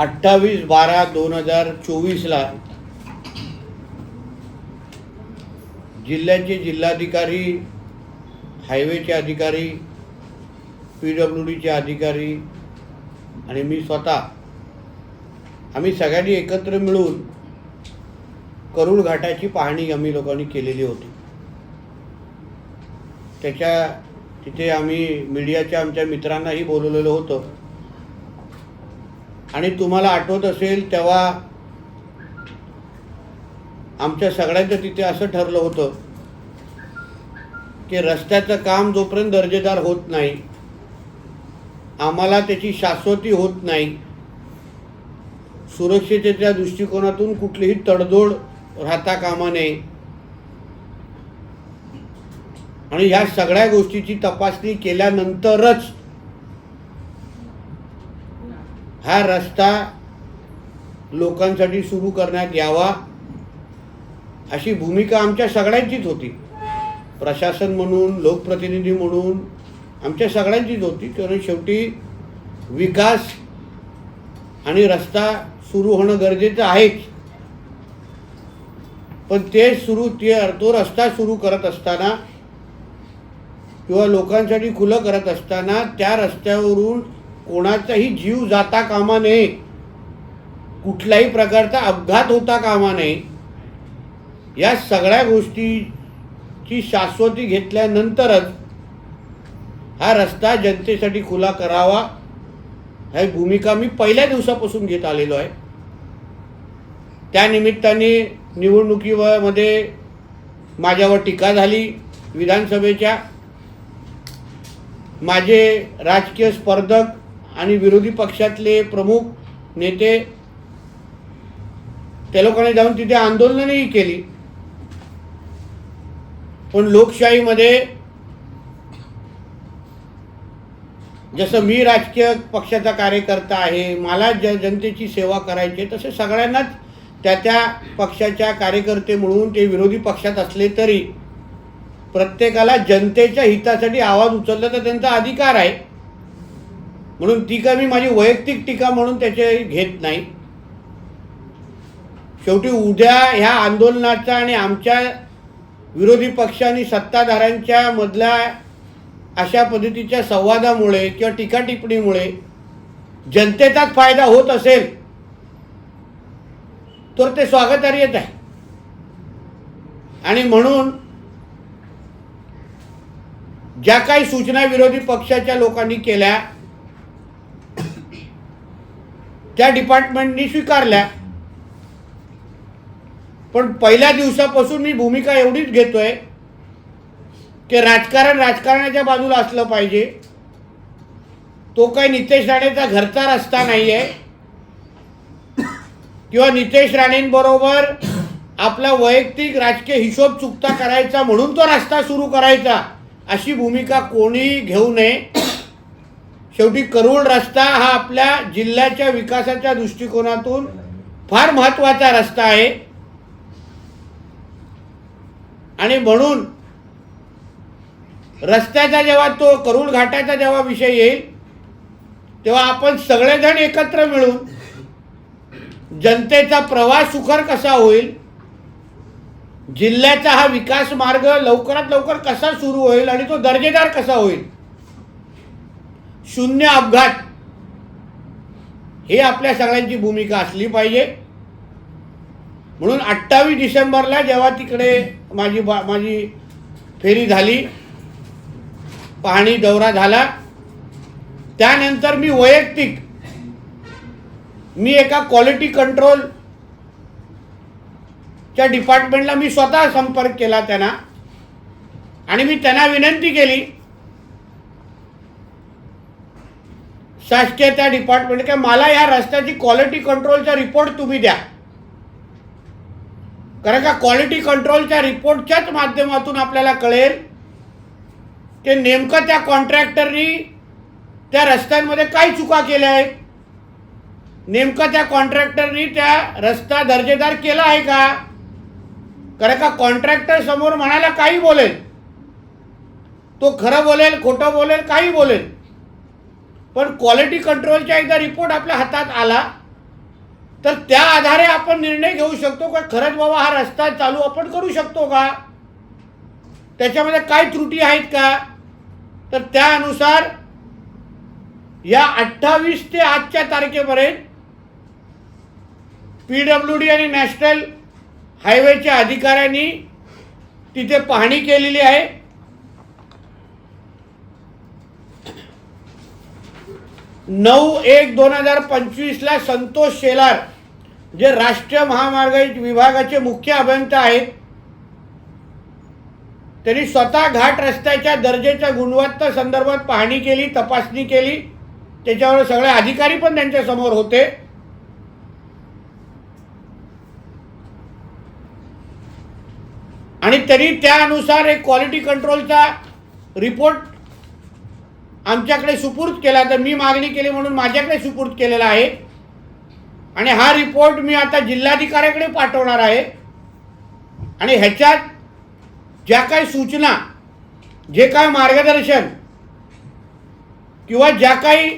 अठ्ठावीस बारा दोन हजार चोवीसला जिल्ह्याचे जिल्हाधिकारी हायवेचे अधिकारी पी डब्ल्यू डीचे अधिकारी आणि मी स्वतः आम्ही सगळ्यांनी एकत्र मिळून करुळ घाटाची पाहणी आम्ही लोकांनी केलेली होती. त्याच्या तिथे आम्ही मीडियाच्या आमच्या मित्रांनाही बोलवलेलं होतं. आणि तुम्हाला आठवत असेल तेव्हा आमच्या सगळ्यांचं तिथे असं ठरलं होतं की रस्त्याचं काम जोपर्यंत दर्जेदार होत नाही आम्हाला त्याची शाश्वती होत नाही सुरक्षेच्या दृष्टिकोनातून कुठलीही तडजोड राहता कामा नये. आणि ह्या सगळ्या गोष्टीची तपासणी केल्यानंतरच हा रस्ता लोकांसाठी सुरू करण्यात यावा अशी भूमिका आमच्या सगळ्यांचीच होती. प्रशासन म्हणून लोकप्रतिनिधी म्हणून आमच्या सगळ्यांचीच होती. कारण शेवटी विकास आणि रस्ता सुरू होणं गरजेचं आहेच. पण ते सुरू ते तो रस्ता सुरू करत असताना किंवा लोकांसाठी खुलं करत असताना त्या रस्त्यावरून कोणाचाही जीव जाता कामा नये. कुठल्याही प्रकारचा अपघात होता कामा नये. या सगळ्या गोष्टीची शाश्वती घेतल्यानंतरच हा रस्ता जनतेसाठी खुला करावा. ही भूमिका मी पहिल्या दिवसापासून घेत आलेलो आहे. त्या निमित्ताने निवडणुकीमध्ये माझ्यावर टीका झाली विधानसभेच्या. माझे राजकीय स्पर्धक आणि विरोधी पक्षातले प्रमुख नेते त्या लोकांनी जाऊन तिथे आंदोलनही केली. पण लोकशाहीमध्ये जसं मी राजकीय पक्षाचा कार्यकर्ता आहे मला ज जनतेची सेवा करायची आहे, तसे सगळ्यांनाच त्या त्या पक्षाच्या कार्यकर्ते म्हणून ते विरोधी पक्षात असले तरी प्रत्येकाला जनतेच्या हितासाठी आवाज उचलला तर त्यांचा अधिकार आहे. म्हणून ती काय मी माझी वैयक्तिक टीका म्हणून त्याचे घेत नाही. शेवटी उद्या ह्या आंदोलनाचा आणि आमच्या विरोधी पक्षांनी सत्ताधाऱ्यांच्या मधल्या अशा पद्धतीच्या संवादामुळे किंवा टीका टिप्पणीमुळे जनतेचाच फायदा होत असेल तर ते स्वागतार्हच आहे. आणि म्हणून ज्या काही सूचना विरोधी पक्षाच्या लोकांनी केल्या त्या डिपार्टमेंटनी स्वीकारल्या. पण पहिल्या दिवसापासून मी भूमिका एवढीच घेतोय की राजकारण राजकारणाच्या बाजूला असलं पाहिजे. तो काही नितेश राणेचा घरचा रस्ता नाही आहे किंवा नितेश राणेंबरोबर आपला वैयक्तिक राजकीय हिशोब चुकता करायचा म्हणून तो रस्ता सुरू करायचा अशी भूमिका कोणीही घेऊ नये. शेवटी करूळ रस्ता हा आपल्या जिल्ह्याच्या विकासाच्या दृष्टिकोनातून फार महत्त्वाचा रस्ता आहे. आणि म्हणून रस्त्याचा जेव्हा तो करूळ घाटाचा जेव्हा विषय येईल तेव्हा आपण सगळेजण एकत्र मिळून जनतेचा प्रवास सुखर कसा होईल जिल्ह्याचा हा विकास मार्ग लवकरात लवकर कसा सुरू होईल आणि तो दर्जेदार कसा होईल शून्य अपघात. हे आपल्या सगळ्यांची भूमिका असली पाहिजे. म्हणून अठ्ठावीस डिसेंबरला जेव्हा तिकडे माझी बा माझी फेरी झाली पाहणी दौरा झाला त्यानंतर मी वैयक्तिक मी एका क्वालिटी कंट्रोल च्या डिपार्टमेंटला मी स्वतः संपर्क केला त्यांना. आणि मी त्यांना विनंती केली शासकीय त्या डिपार्टमेंट की मला या रस्त्याची क्वालिटी कंट्रोलचा रिपोर्ट तुम्ही द्या. कारण का क्वालिटी कंट्रोलच्या रिपोर्टच्याच माध्यमातून आपल्याला कळेल की नेमकं त्या कॉन्ट्रॅक्टरनी त्या रस्त्यांमध्ये काय चुका केल्या आहेत. नेमकं त्या कॉन्ट्रॅक्टरनी त्या रस्ता दर्जेदार केला आहे का? कारण का कॉन्ट्रॅक्टर समोर म्हणायला काही बोलेल. तो खरं बोलेल खोटं बोलेल काही बोलेल. पण क्वालिटी कंट्रोलचा एकदा रिपोर्ट आपल्या हातात आला तर त्या आधारे आपण निर्णय घेऊ शकतो का? खरंच बाबा हा रस्ता चालू आपण करू शकतो का? त्याच्यामध्ये काय त्रुटी आहेत का? तर त्यानुसार या अठ्ठावीस ते आजच्या तारखेपर्यंत पी डब्ल्यू डी आणि नॅशनल हायवेच्या अधिकाऱ्यांनी तिथे पाहणी केलेली आहे. नऊ एक दोन हजार पंचवीसला संतोष शेलार जे राष्ट्रीय महामार्ग विभागाचे मुख्य अभियंता आहेत त्यांनी स्वतः घाट रस्त्याच्या दर्जेच्या गुणवत्ता संदर्भात पाहणी केली तपासणी केली. त्याच्यावर सगळे अधिकारी पण त्यांच्यासमोर होते. आणि तरी त्यानुसार एक क्वालिटी कंट्रोलचा रिपोर्ट आमच्याकडे सुपूर्द केला तर मी मागणी केली म्हणून माझ्याकडे सुपूर्द केलेला आहे. आणि हा रिपोर्ट मी आता जिल्हाधिकाऱ्याकडे पाठवणार आहे. आणि ह्याच्यात ज्या काही सूचना जे काय मार्गदर्शन किंवा ज्या काही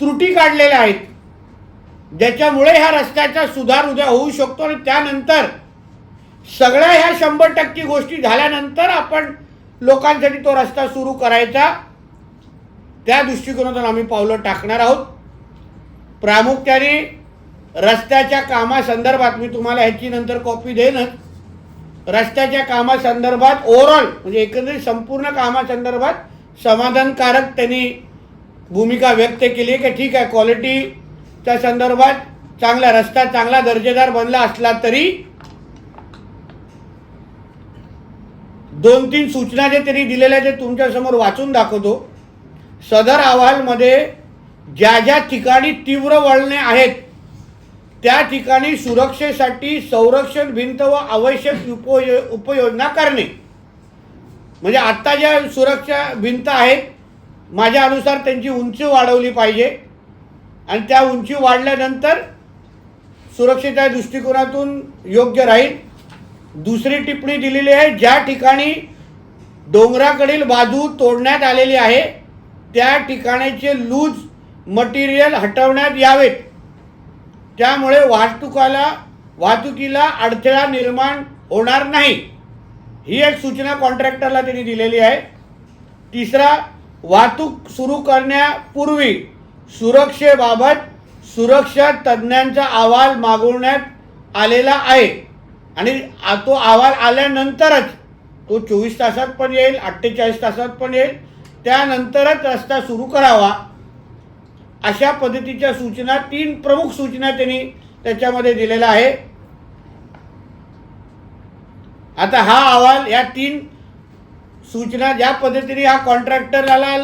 त्रुटी काढलेल्या आहेत ज्याच्यामुळे ह्या रस्त्याचा सुधार उद्या होऊ शकतो आणि त्यानंतर सगळ्या ह्या शंभर टक्के गोष्टी झाल्यानंतर आपण लोकांसाठी तो रस्ता सुरू करायचा. त्या दृष्टिकोनातून आम्ही पावलं टाकणार आहोत. प्रामुख्याने रस्त्याच्या कामासंदर्भात मी तुम्हाला ह्याची नंतर कॉपी देईनच. रस्त्याच्या कामासंदर्भात ओव्हरऑल म्हणजे एकंदरीत संपूर्ण कामासंदर्भात समाधानकारक त्यांनी भूमिका व्यक्त केली आहे की ठीक आहे क्वालिटीच्या संदर्भात चांगला रस्ता चांगला दर्जेदार बनला असला तरी दोन तीन सूचना जे त्यांनी दिलेल्या ते तुमच्यासमोर वाचून दाखवतो. सदर अहवालमध्ये ज्या ज्या ठिकाणी तीव्र वळणे आहेत त्या ठिकाणी सुरक्षेसाठी संरक्षण भिंत व आवश्यक उपयो उपयोजना करणे. म्हणजे आत्ता ज्या सुरक्षा भिंत आहेत माझ्या अनुसार त्यांची उंची वाढवली पाहिजे. आणि त्या उंची वाढल्यानंतर सुरक्षेच्या दृष्टिकोनातून योग्य राहील. दुसरी टिप्पणी दिलेली आहे ज्या ठिकाणी डोंगराकडील बाजू तोडण्यात आलेली आहे त्या ठिकाणीचे लूज मटेरियल हटवण्यात यावेत. त्यामुळे वाहतुकाला वाहतुकीला अडथळा निर्माण होणार नाही. ही एक सूचना कॉन्ट्रॅक्टरला त्यांनी दिलेली आहे. तिसरा वाहतूक सुरू करण्यापूर्वी सुरक्षेबाबत सुरक्षा तज्ज्ञांचा अहवाल मागवण्यात आलेला आहे. आणि तो अहवाल आल्यानंतरच तो चोवीस तासात पण येईल अठ्ठेचाळीस तासात पण येईल. त्यानंतरच रस्ता सुरू करावा. अशा पद्धतीच्या सूचना तीन प्रमुख सूचना त्यांनी त्याच्यामध्ये दिलेल्या आहे. आता हा अहवाल या तीन सूचना ज्या पद्धतीने हा कॉन्ट्रॅक्टरला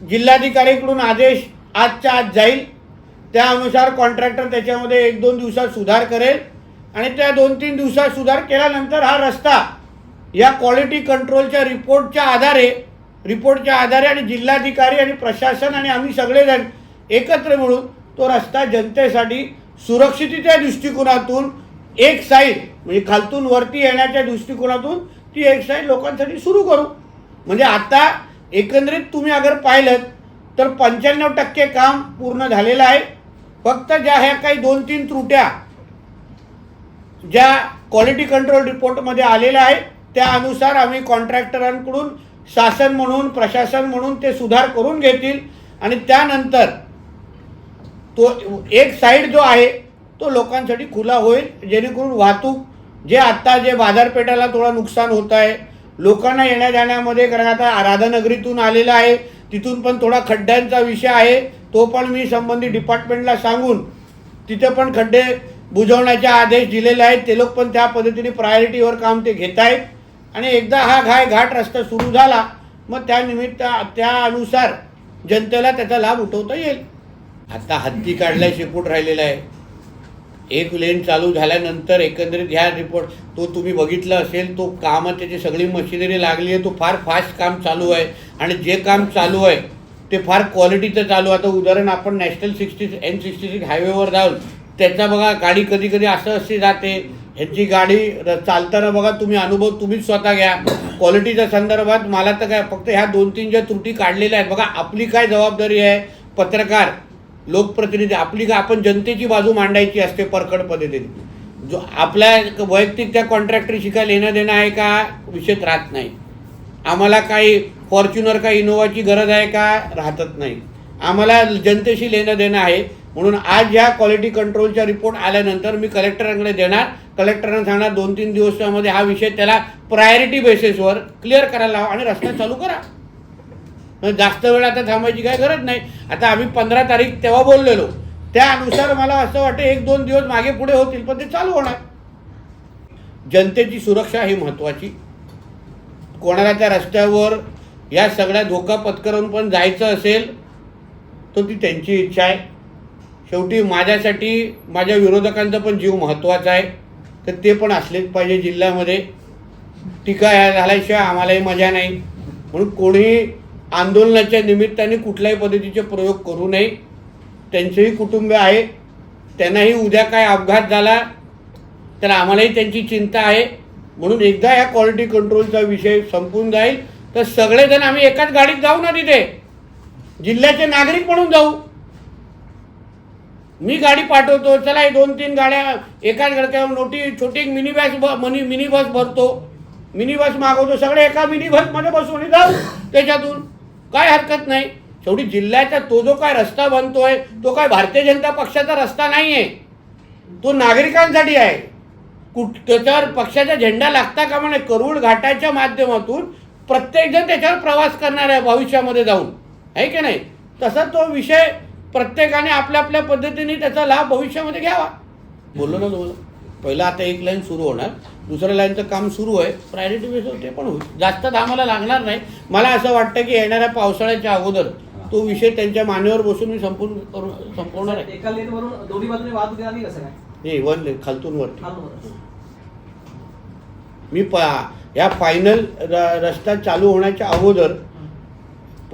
जिल्हाधिकारीकडून आदेश आजच्या आज जाईल त्यानुसार कॉन्ट्रॅक्टर त्याच्यामध्ये एक दोन दिवसात सुधार करेल आणि त्या दोन तीन दिवसात सुधार केल्यानंतर हा रस्ता या क्वालिटी कंट्रोलच्या रिपोर्टच्या आधारे रिपोर्टच्या आधारे आणि जिल्हाधिकारी आणि प्रशासन आणि आम्ही सगळेजण एकत्र मिळून तो रस्ता जनतेसाठी सुरक्षिततेच्या दृष्टिकोनातून एक साईड म्हणजे खालतून वरती येण्याच्या दृष्टिकोनातून ती एक साईड लोकांसाठी सुरू करू. म्हणजे आता एकंदरीत तुम्ही अगर पाहिलं तर पंच्याण्णव टक्के काम पूर्ण झालेलं आहे. फक्त ज्या ह्या काही दोन तीन त्रुट्या ज्या क्वालिटी कंट्रोल रिपोर्टमध्ये आलेल्या आहेत त्यानुसार आम्ही कॉन्ट्रॅक्टरांकडून शासन म्हणून प्रशासन म्हणून ते सुधार करून घेतील. आणि त्यानंतर तो एक साईड जो आहे तो लोकांसाठी खुला होईल. जेणेकरून वाहतूक जे आत्ता जे बाजारपेठाला थोडं नुकसान होत आहे लोकांना येण्या जाण्यामध्ये कारण आता राधानगरीतून आलेला आहे तिथून पण थोडा खड्ड्यांचा विषय आहे. तो पण मी संबंधित डिपार्टमेंटला सांगून तिथे पण खड्डे बुजवण्याचे आदेश दिलेले आहेत. ते लोक पण त्या पद्धतीने प्रायोरिटीवर काम ते घेत आहेत आणि एकदा हा घाय घाट रस्ता सुरू झाला मग त्यानिमित्त त्यानुसार जनतेला त्याचा लाभ उठवता येईल. आता हत्ती काढल्या शेपूट राहिलेला आहे. एक लेन चालू झाल्यानंतर एकंदरीत ह्या रिपोर्ट तो तुम्ही बघितला असेल तो काम त्याची सगळी मशिनरी लागली आहे तो फार फास्ट काम चालू आहे. आणि जे काम चालू आहे ते फार क्वालिटीचं चालू आहे. आता उदाहरण आपण national sixty N sixty six हायवेवर जाऊन त्याचा बघा गाडी कधी कधी असं अशी जाते. ह्यांची गाडी र- चालताना बघा तुम्ही अनुभव तुम्हीच स्वतः घ्या. क्वालिटीच्या संदर्भात मला तर काय फक्त ह्या दोन तीन ज्या त्रुटी काढलेल्या आहेत बघा आपली काय जबाबदारी आहे? पत्रकार लोकप्रतिनिधी आपली का आपण जनतेची बाजू मांडायची असते परखड पद्धतीने. जो आपल्या वैयक्तिक त्या कॉन्ट्रॅक्टरशी काय लेणं देणं आहे का? विषयच राहत नाही. आम्हाला काही फॉर्च्युनर का इनोवाची गरज आहे का? राहतच नाही. आम्हाला जनतेशी लेणं देणं आहे. म्हणून आज या क्वालिटी कंट्रोलचा रिपोर्ट आल्यानंतर मी कलेक्टरांकडे देणार. कलेक्टरांना सांगणार दोन तीन दिवसामध्ये हा विषय त्याला प्रायोरिटी बेसिसवर क्लिअर करायला लावा आणि रस्ता चालू करा. जास्त वेळ आता थांबायची काही गरज नाही. आता आम्ही पंधरा तारीख तेव्हा बोललेलो. त्यानुसार मला असं वाटतं एक दोन दिवस मागे पुढे होतील पण ते चालू होणार. जनतेची सुरक्षा ही महत्त्वाची कोणाला त्या रस्त्यावर या सगळ्या धोका पत्करून पण जायचं असेल तर ती त्यांची इच्छा आहे. शेवटी माझ्यासाठी माझ्या विरोधकांचा पण जीव महत्त्वाचा आहे. तर ते पण असलेच पाहिजे जिल्ह्यामध्ये. टीका या झाल्याशिवाय आम्हालाही मजा नाही. म्हणून कोणीही आंदोलनाच्या निमित्ताने कुठल्याही पद्धतीचे प्रयोग करू नये. त्यांचेही कुटुंब आहे. त्यांनाही उद्या काय अपघात झाला तर आम्हालाही त्यांची चिंता आहे. म्हणून एकदा या क्वालिटी कंट्रोलचा विषय संपून जाईल. तर सगळेजण आम्ही एकाच गाडीत जाऊ ना तिथे. जिल्ह्याचे नागरिक म्हणून जाऊ. मी गाडी पाठवतो चला दोन तीन गाड्या एकाच गडक्यावर नोटी छोटी mini bus mini mini bus भरतो. मिनी बस मागवतो सगळे एका मिनी बसमध्ये बसून जाऊ त्याच्यातून. काय हरकत नाही. शेवटी जिल्ह्याचा तो जो काय रस्ता बनतोय तो काय भारतीय जनता पक्षाचा रस्ता नाही आहे तो नागरिकांसाठी आहे. कुठ त्याच्यावर पक्षाचा झेंडा लागता का म्हणे करुळ घाटाच्या माध्यमातून प्रत्येकजण त्याच्यावर प्रवास करणार आहे भविष्यामध्ये जाऊन. आहे की नाही? तसा तो विषय प्रत्येकाने आपल्या आपल्या पद्धतीने त्याचा लाभ भविष्यामध्ये घ्यावा. बोललो ना तुम्हाला? पहिलं आता एक लाईन सुरू होणार. दुसऱ्या लाईनचं काम सुरू आहे. प्रायोरिटी बेसवर ते पण होईल. जास्त आम्हाला लागणार नाही. मला असं वाटतं की येणाऱ्या पावसाळ्याच्या अगोदर तो विषय त्यांच्या मानेवर बसून मी संपूर्ण करू संपवणार आहे. एका लेन वरून दोन्ही बाजूने वाहतूक आली कसं काय? हे वन lane, खालतून थांबवलं. मी पा या फायनल रस्ता चालू होण्याच्या अगोदर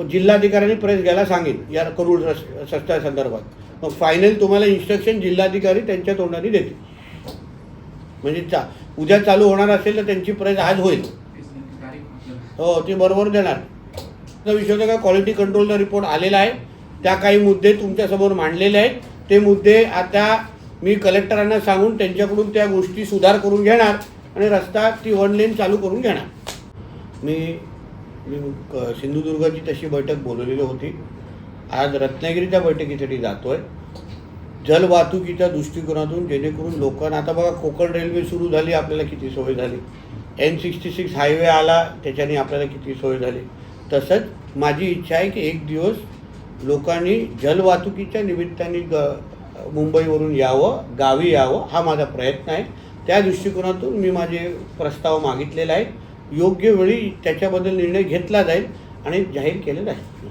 जिल्हाधिकाऱ्यांनी प्रेस घ्यायला सांगेन या करूळ रस रस्त्या संदर्भात. मग फायनल तुम्हाला इन्स्ट्रक्शन जिल्हाधिकारी त्यांच्या तोंडाने देतील. म्हणजे चा उद्या चालू होणार असेल तर त्यांची प्रेस आज होईल. हो ते बरोबर देणार. तर विषय होता का क्वालिटी कंट्रोलचा रिपोर्ट आलेला आहे. त्या काही मुद्दे तुमच्यासमोर मांडलेले आहेत. ते मुद्दे आता मी कलेक्टरांना सांगून त्यांच्याकडून त्या गोष्टी सुधार करून घेणार आणि रस्ता ती वन लेन चालू करून घेणार. मी मी सिंधुदुर्गाची तशी बैठक बोलवलेली होती. आज रत्नागिरीच्या बैठकीसाठी जातोय. जलवाहतुकीच्या दृष्टिकोनातून जेणेकरून लोकांना आता बघा कोकण रेल्वे सुरू झाली आपल्याला किती सोय झाली. एन सिक्स्टी सिक्स हायवे आला त्याच्याने आपल्याला किती सोय झाली. तसंच माझी इच्छा आहे की एक दिवस लोकांनी जलवाहतुकीच्या निमित्ताने ग मुंबईवरून यावं गावी यावं हा माझा प्रयत्न आहे. त्या दृष्टिकोनातून मी माझे प्रस्ताव मागितलेला आहे योग्य वेळी त्याच्याबद्दल निर्णय घेतला जाईल आणि जाहीर केले जाईल